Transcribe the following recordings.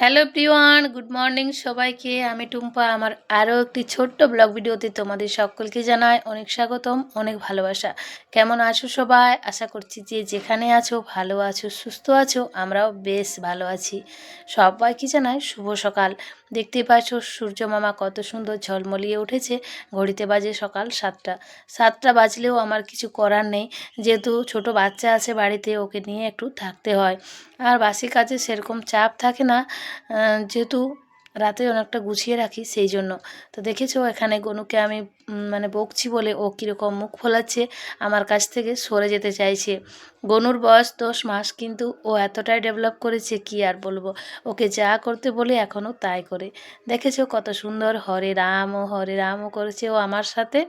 Hello Priyan good morning সবাইকে। আমি টুম্পা, আমার আরও একটি ছোট্ট ব্লগ ভিডিওতে তোমাদের সকলকে জানাই অনেক স্বাগতম, অনেক ভালোবাসা। কেমন আছো সবাই? আশা করছি যে যেখানে আছো ভালো আছো, সুস্থ আছো, আমরাও বেশ ভালো আছি। সবাইকে জানাই শুভ সকাল। দেখতেই পাচ্ছ সূর্য মামা কত সুন্দর ঝলমলিয়ে উঠেছে। ঘড়িতে বাজে সকাল সাতটা। সাতটা বাজলেও আমার কিছু করার নেই। যেহেতু ছোট বাচ্চা আছে বাড়িতে, ওকে নিয়ে একটু থাকতে হয়। আর বাসি কাজে সেরকম চাপ থাকে না। যেহেতু রাতে অনেকটা গুছিয়ে রাখি সেই জন্য। তো দেখেছ, এখানে গনুকে আমি মানে বকছি বলে ও কীরকম মুখ ফোলাচ্ছে, আমার কাছ থেকে সরে যেতে চাইছে। গনুর বয়স দশ মাস, কিন্তু ও এতটাই ডেভেলপ করেছে, কি আর বলব? ওকে যা করতে বলে এখনও তাই করে। দেখেছ কত সুন্দর হরে রাম, ও হরে রামও করেছে ও আমার সাথে।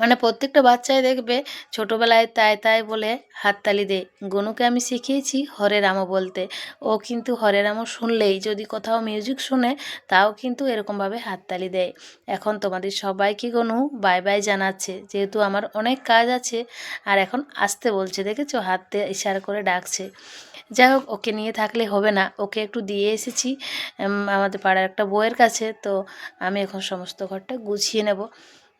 মানে প্রত্যেকটা বাচ্চাই দেখবে ছোটোবেলায় তাই তাই বলে হাততালি দেয়। গনুকে আমি শিখিয়েছি হরে রামও বলতে। ও কিন্তু হরে রামও শুনলেই যদি কোথাও মিউজিক শুনে তাও কিন্তু এরকমভাবে হাততালি দেয়। এখন তোমাদের সবাইকে গনু বাই বাই জানাচ্ছে, যেহেতু আমার অনেক কাজ আছে আর এখন আসতে বলছে, দেখেছ? হাতে ইশারা করে ডাকছে। যাই হোক, ওকে নিয়ে থাকলে হবে না। ওকে একটু দিয়ে এসেছি আমাদের পাড়ার একটা বইয়ের কাছে। তো আমি এখন সমস্ত ঘরটা গুছিয়ে নেব।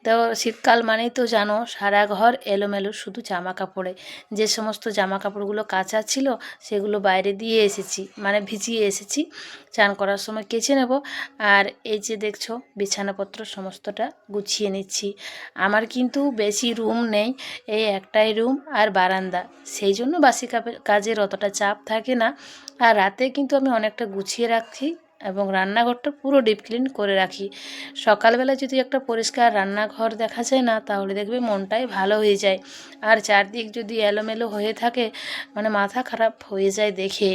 তো শীতকাল মানেই তো জানো সারা ঘর এলোমেলো শুধু জামা কাপড়ে যে সমস্ত জামা কাপড়গুলো কাঁচা ছিল সেগুলো বাইরে দিয়ে এসেছি মানে ভিজিয়ে এসেছি। চান করার সময় কেচে নেব আর এই যে দেখছ বিছানাপত্র সমস্তটা গুছিয়ে নিচ্ছি। আমার কিন্তু বেশি রুম নেই, এই একটাই রুম আর বারান্দা। সেই জন্য বাসি কাপে- কাজের অতটা চাপ থাকে না। আর রাতে কিন্তু আমি অনেকটা গুছিয়ে রাখি এবং রান্নাঘরটা পুরো ডিপ ক্লিন করে রাখি। সকালবেলা যদি একটা পরিষ্কার রান্নাঘর দেখা যায় না, তাহলে দেখবে মনটাই ভালো হয়ে যায়। আর চারদিক যদি এলোমেলো হয়ে থাকে মানে মাথা খারাপ হয়ে যায় দেখে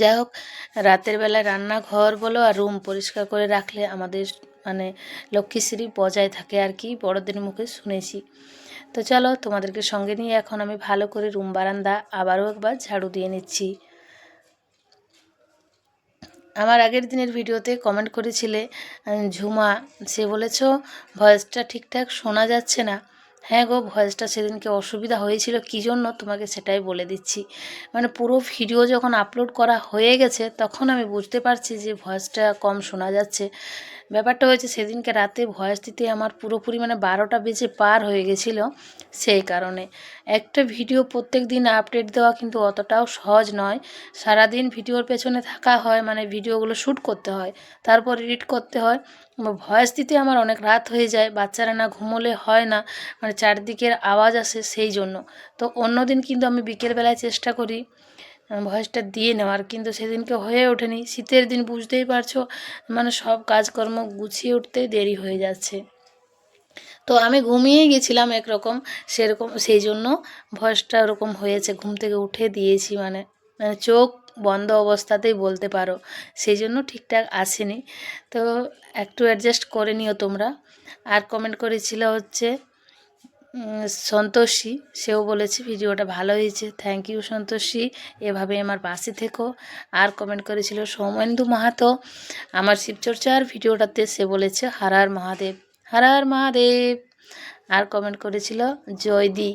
যাই হোক, রাতের বেলায় রান্নাঘর বলো আর রুম পরিষ্কার করে রাখলে আমাদের মানে লক্ষ্মীশ্রী বজায় থাকে আর কি, বড়দের মুখে শুনেছি। তো চলো তোমাদেরকে সঙ্গে নিয়ে এখন আমি ভালো করে রুম বারান্দা আবারও একবার ঝাড়ু দিয়ে নিচ্ছি। আমার আগের দিনের ভিডিওতে কমেন্ট করেছিলে ঝুমা, সে বলেছ, ভয়েসটা ঠিকঠাক শোনা যাচ্ছে না। হ্যাঁ গো, ভয়েসটা সেদিনকে অসুবিধা হয়েছিল, কী জন্য তোমাকে সেটাই বলে দিচ্ছি। মানে পুরো ভিডিও যখন আপলোড করা হয়ে গেছে, তখন আমি বুঝতে পারছি যে ভয়েসটা কম শোনা যাচ্ছে। ব্যাপারটা হয়েছে সেদিনকে রাতে ভয়েস দিতে আমার পুরোপুরি মানে বারোটা বেজে পার হয়ে গেছিল সেই কারণে। একটা ভিডিও প্রত্যেক দিন আপডেট দেওয়া কিন্তু অতটাও সহজ নয়। সারাদিন ভিডিওর পেছনে থাকা হয় মানে ভিডিওগুলো শ্যুট করতে হয়, তারপর এডিট করতে হয়। ভয়েস দিতে আমার অনেক রাত হয়ে যায়, বাচ্চারা না ঘুমোলে হয় না মানে চারদিকের আওয়াজ আসে সেই জন্য। তো অন্য দিন কিন্তু আমি বিকেলবেলায় চেষ্টা করি ভয়েসটা দিয়ে নেওয়ার কিন্তু সেদিনকে হয়ে ওঠেনি। শীতের দিন বুঝতেই পারছ মানে সব কাজকর্ম গুছিয়ে উঠতে দেরি হয়ে যাচ্ছে। তো আমি ঘুমিয়ে গেছিলাম একরকম, সেরকম, সেই জন্য ভয়েসটা ওরকম হয়েছে। ঘুম থেকে উঠে দিয়েছি মানে মানে চোখ বন্ধ অবস্থাতেই বলতে পারো। সেই জন্য ঠিকঠাক আসেনি। তো একটু অ্যাডজাস্ট করে নিও তোমরা। আর কমেন্ট করেছিল হচ্ছে সন্তোষী, সেও বলেছে, ভিডিওটা ভালো হয়েছে থ্যাংক ইউ সন্তোষী এভাবে আমার পাশে থেকো। আর কমেন্ট করেছিল, সৌমেন্দু মাহাতো, আমার শিবচর্চার ভিডিওটাতে সে বলেছে, হারার মহাদেব হারার মহাদেব। আর কমেন্ট করেছিল, জয়দি,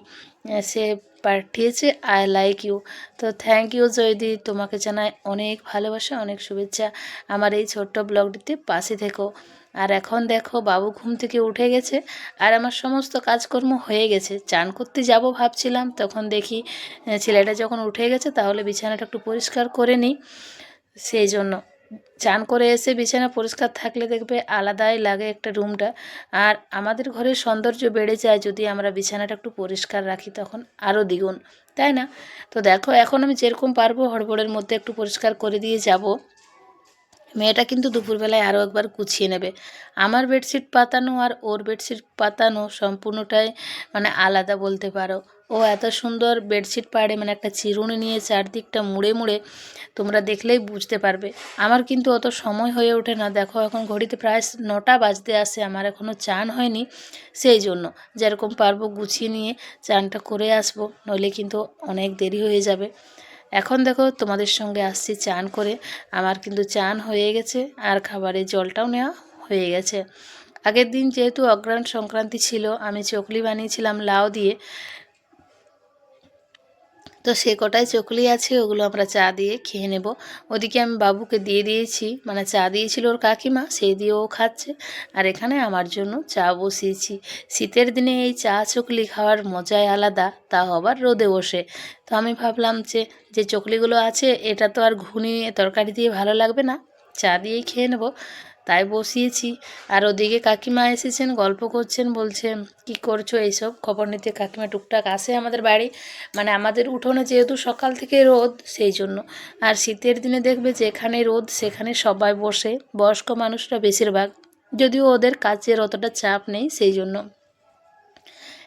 সে পাঠিয়েছে আই লাইক ইউ তো থ্যাংক ইউ জয়দি, তোমাকে জানাই অনেক ভালোবাসা, অনেক শুভেচ্ছা। আমার এই ছোট্ট ব্লগটিতে পাশে থেকো। আর এখন দেখো বাবু ঘুম থেকে উঠে গেছে আর আমার সমস্ত কাজকর্ম হয়ে গেছে। চান করতে যাব ভাবছিলাম, তখন দেখি ছেলেটা যখন উঠে গেছে তাহলে বিছানাটা একটু পরিষ্কার করে নিই। সেই জন্য চান করে এসে বিছানা পরিষ্কার থাকলে দেখবে আলাদাই লাগে একটা রুমটা। আর আমাদের ঘরের সৌন্দর্য বেড়ে যায় যদি আমরা বিছানাটা একটু পরিষ্কার রাখি তখন আরও দ্বিগুণ, তাই না? তো দেখো এখন আমি যেরকম পারব হড়বড়ের মধ্যে একটু পরিষ্কার করে দিয়ে যাব। মেয়েটা কিন্তু দুপুরবেলায় আরও একবার গুছিয়ে নেবে। আমার বেডশিট পাতানো আর ওর বেডশিট পাতানো সম্পূর্ণটাই মানে আলাদা বলতে পারো। ও এত সুন্দর বেডশিট পাড়ে মানে একটা চিরুনি নিয়ে চারদিকটা মুড়ে মুড়ে তোমরা দেখলেই বুঝতে পারবে। আমার কিন্তু অত সময় হয়ে ওঠে না। দেখো এখন ঘড়িতে প্রায় নটা বাজতে আসে, আমার এখনও চান হয়নি। সেই জন্য যেরকম পারব গুছিয়ে নিয়ে চানটা করে আসব, নইলে কিন্তু অনেক দেরি হয়ে যাবে। এখন দেখো তোমাদের সঙ্গে আসছি চান করে। আমার কিন্তু চান হয়ে গেছে আর খাবারের জলটাও নেওয়া হয়ে গেছে। আগের দিন যেহেতু অগ্রাণ সংক্রান্তি ছিল, আমি চকলি বানিয়েছিলাম লাউ দিয়ে। তো সে কটাই চকলি আছে, ওগুলো আমরা চা দিয়ে খেয়ে নেব। ওদিকে আমি বাবুকে দিয়ে দিয়েছি মানে চা দিয়েছিল ওর কাকিমা সেই দিয়ে ও খাচ্ছে। আর এখানে আমার জন্য চা বসিয়েছি। শীতের দিনে এই চা চকলি খাওয়ার মজাই আলাদা তা আবার রোদে বসে। তো আমি ভাবলাম যে যে চকলিগুলো আছে, এটা তো আর ঘুনি তরকারি দিয়ে ভালো লাগবে না। চা দিয়েই খেয়ে নেব। তাই বসিয়েছি। আর ওদিকে কাকিমা এসেছেন, গল্প করছেন বলছেন কি করছ এইসব? খবর নিতে কাকিমা টুকটাক আসে আমাদের বাড়ি। মানে আমাদের উঠোনে যেহেতু সকাল থেকে রোদ, সেই জন্য। আর শীতের দিনে দেখবে যেখানে রোদ, সেখানে সবাই বসে। বয়স্ক মানুষরা বেশিরভাগ। যদিও ওদের কাজের অতটা চাপ নেই, সেই জন্য।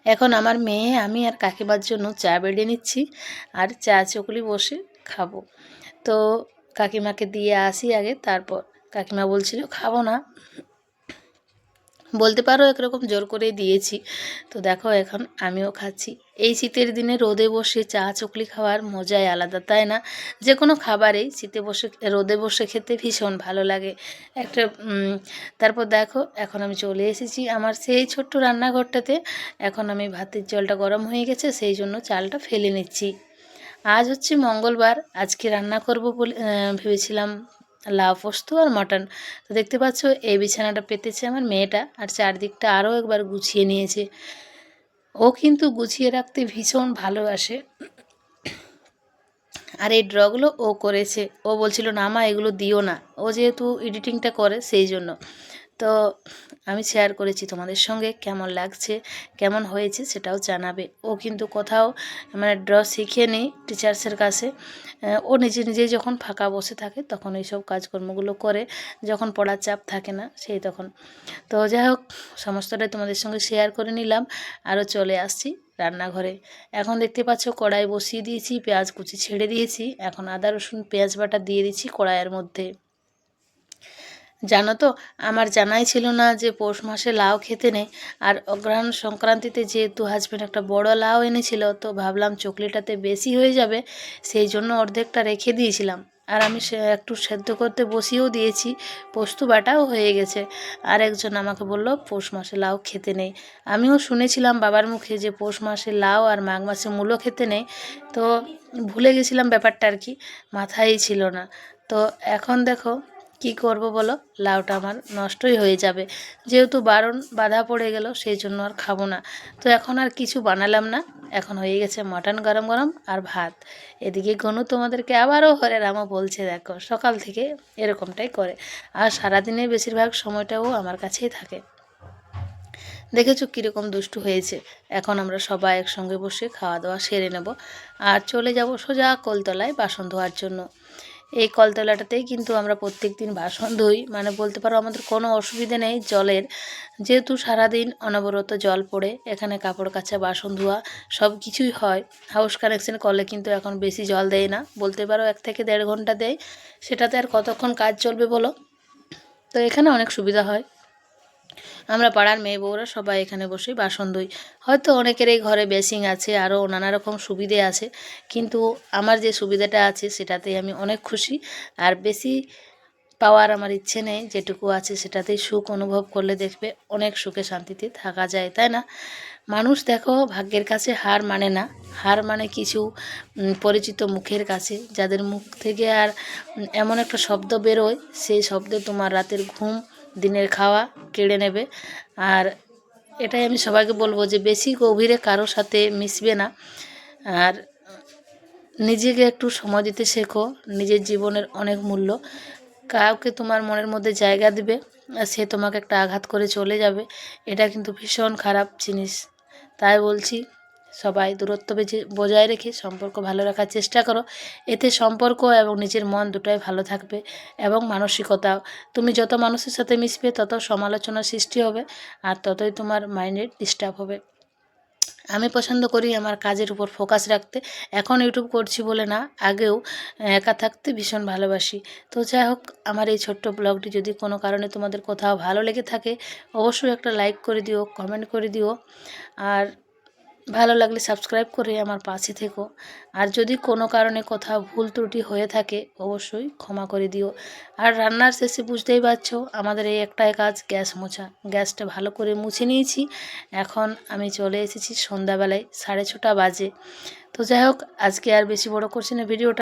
এখন আমার মেয়ে, আমি আর কাকিমার জন্য চা বেড়ে নিচ্ছি। আর চা চকলি বসে খাব। তো কাকিমাকে দিয়ে আসি আগে, তারপর কাকিমা বলছিল, খাব না। বলতে পারো একরকম জোর করে দিয়েছি। তো দেখো এখন আমিও খাচ্ছি। এই শীতের দিনে রোদে বসে চা চকলি খাওয়ার মজাই আলাদা, তাই না? যে কোনো খাবারেই শীতে বসে, রোদে বসে খেতে ভীষণ ভালো লাগে। একটা তারপর দেখো এখন আমি চলে এসেছি আমার সেই ছোট্ট রান্নাঘরটাতে। এখন আমি ভাতের জলটা গরম হয়ে গেছে, সেই জন্য চালটা ফেলে নিচ্ছি। আজ হচ্ছে মঙ্গলবার, আজকে রান্না করব বলে ভেবেছিলাম লাউ পোস্ত আর মটন। তো দেখতে পাচ্ছ, এই বিছানাটা পেতেছে আমার মেয়েটা আর চারদিকটা আরও একবার গুছিয়ে নিয়েছে। ও কিন্তু গুছিয়ে রাখতে ভীষণ ভালোবাসে। আর এই ড্রগুলো ও করেছে। ও বলছিল, না মা, এগুলো দিও না। ও যেহেতু এডিটিংটা করে, সেই জন্য। তো আমি শেয়ার করেছি তোমাদের সঙ্গে কেমন লাগছে, কেমন হয়েছে সেটাও জানাবে। ও কিন্তু কোথাও মানে ড্র শিখে নেই টিচার্সের কাছে। ও নিজে নিজেই যখন ফাঁকা বসে থাকে তখন এইসব কাজকর্মগুলো করে, যখন পড়ার চাপ থাকে না সেই তখন। তো যাই হোক, সমস্তটাই তোমাদের সঙ্গে শেয়ার করে নিলাম আরও চলে আসছি রান্নাঘরে। এখন দেখতে পাচ্ছ কড়াই বসিয়ে দিয়েছি, পেঁয়াজ কুচি ছেড়ে দিয়েছি, এখন আদা রসুন, পেঁয়াজ বাটা দিয়ে দিচ্ছি কড়াইয়ের মধ্যে। জানো তো, আমার জানাই ছিল না যে পৌষ মাসে লাউ খেতে নেই। আর অগ্রহায়ণ সংক্রান্তিতে যেহেতু হাজব্যান্ড একটা বড় লাউ এনেছিল, তো ভাবলাম চকলিটাতে বেশি হয়ে যাবে, সেই জন্য অর্ধেকটা রেখে দিয়েছিলাম। আর আমি একটু সেদ্ধ করতে বসিয়েও দিয়েছি, পোস্ত বাটাও হয়ে গেছে। আর একজন আমাকে বলল, পৌষ মাসে লাউ খেতে নেই। আমিও শুনেছিলাম বাবার মুখে যে পৌষ মাসে লাউ আর মাঘ মাসে মূলো খেতে নেই। তো ভুলে গেছিলাম ব্যাপারটা আর কি, মাথায় ছিল না। তো এখন দেখো কি করব বলো? লাউটা আমার নষ্টই হয়ে যাবে। যেহেতু বারণ বাধা পড়ে গেল, সেই জন্য আর খাব না। তো এখন আর কিছু বানালাম না। এখন হয়ে গেছে মাটন গরম গরম আর ভাত। এদিকে গনু তোমাদেরকে আবারও হরে রামও বলছে, দেখো, সকাল থেকে এরকমটাই করে। আর সারাদিনে বেশিরভাগ সময়টাও আমার কাছেই থাকে। দেখেছ কীরকম দুষ্টু হয়েছে? এখন আমরা সবাই একসঙ্গে বসে খাওয়া দাওয়া সেরে নেব। আর চলে যাব সোজা কলতলায় বাসন ধোয়ার জন্য। এই কলতলাটাতেই কিন্তু আমরা প্রত্যেক দিন বাসন ধুই। মানে বলতে পারো আমাদের কোনো অসুবিধে নেই জলের। যেহেতু সারাদিন অনবরত জল পড়ে, এখানে কাপড় কাচা, বাসন ধোয়া সব কিছুই হয়। হাউস কানেকশন কলে কিন্তু এখন বেশি জল দেয় না। বলতে পারো এক থেকে দেড় ঘণ্টা দেয়। সেটাতে আর কতক্ষণ কাজ চলবে বলো? তো এখানে অনেক সুবিধা হয়। আমরা পাড়ার মেয়ে বউরা সবাই এখানে বসে বাসন ধুই। হয়তো অনেকেরই ঘরে বেসিং আছে আরও নানা রকম সুবিধে আছে, কিন্তু আমার যে সুবিধাটা আছে সেটাতেই আমি অনেক খুশি। আর বেশি পাওয়ার আমার ইচ্ছে নেই, যেটুকু আছে সেটাতেই সুখ অনুভব করলে দেখবে অনেক সুখে শান্তিতে থাকা যায়, তাই না? মানুষ দেখো ভাগ্যের কাছে হার মানে না। হার মানে কিছু পরিচিত মুখের কাছে, যাদের মুখ থেকে আর এমন একটা শব্দ বেরোয়, সেই শব্দে তোমার রাতের ঘুম দিনের খাওয়া কেড়ে নেবে। আর এটাই আমি সবাইকে বলব যে বেশি গভীরে কারোর সাথে মিশবে না। আর নিজেকে একটু সময় দিতে শেখো। নিজের জীবনের অনেক মূল্য। কাউকে তোমার মনের মধ্যে জায়গা দিবে, আর সে তোমাকে একটা আঘাত করে চলে যাবে। এটা কিন্তু ভীষণ খারাপ জিনিস। তাই বলছি সবাই দূরত্ব বজায় রেখে সম্পর্ক ভালো রাখার চেষ্টা করো। এতে সম্পর্ক এবং নিজের মন দুটাই ভালো থাকবে এবং মানসিকতাও তুমি যত মানুষের সাথে মিশবে, তত সমালোচনা সৃষ্টি হবে আর ততই তোমার মাইন্ডের ডিস্টার্ব হবে। আমি পছন্দ করি আমার কাজের উপর ফোকাস রাখতে। এখন ইউটিউব করছি বলে না, আগেও একা থাকতে ভীষণ ভালোবাসি। তো যাই হোক, আমার এই ছোট্ট ব্লগটি যদি কোনো কারণে তোমাদের কোথাও ভালো লেগে থাকে, অবশ্যই একটা লাইক করে দিও, কমেন্ট করে দিও। আর ভালো লাগলে সাবস্ক্রাইব করে আমার পাশে থেকো। আর যদি কোনো কারণে কোথাও ভুল ত্রুটি হয়ে থাকে, অবশ্যই ক্ষমা করে দিও। আর রান্নার শেষে বুঝতেই পারছ, আমাদের এই একটাই কাজ, গ্যাস মোছা। গ্যাসটা ভালো করে মুছে নিয়েছি। এখন আমি চলে এসেছি সন্ধ্যাবেলায় সাড়ে ছটা বাজে। তো যাই হোক, আজকে আর বেশি বড় করছি না, ভিডিওটা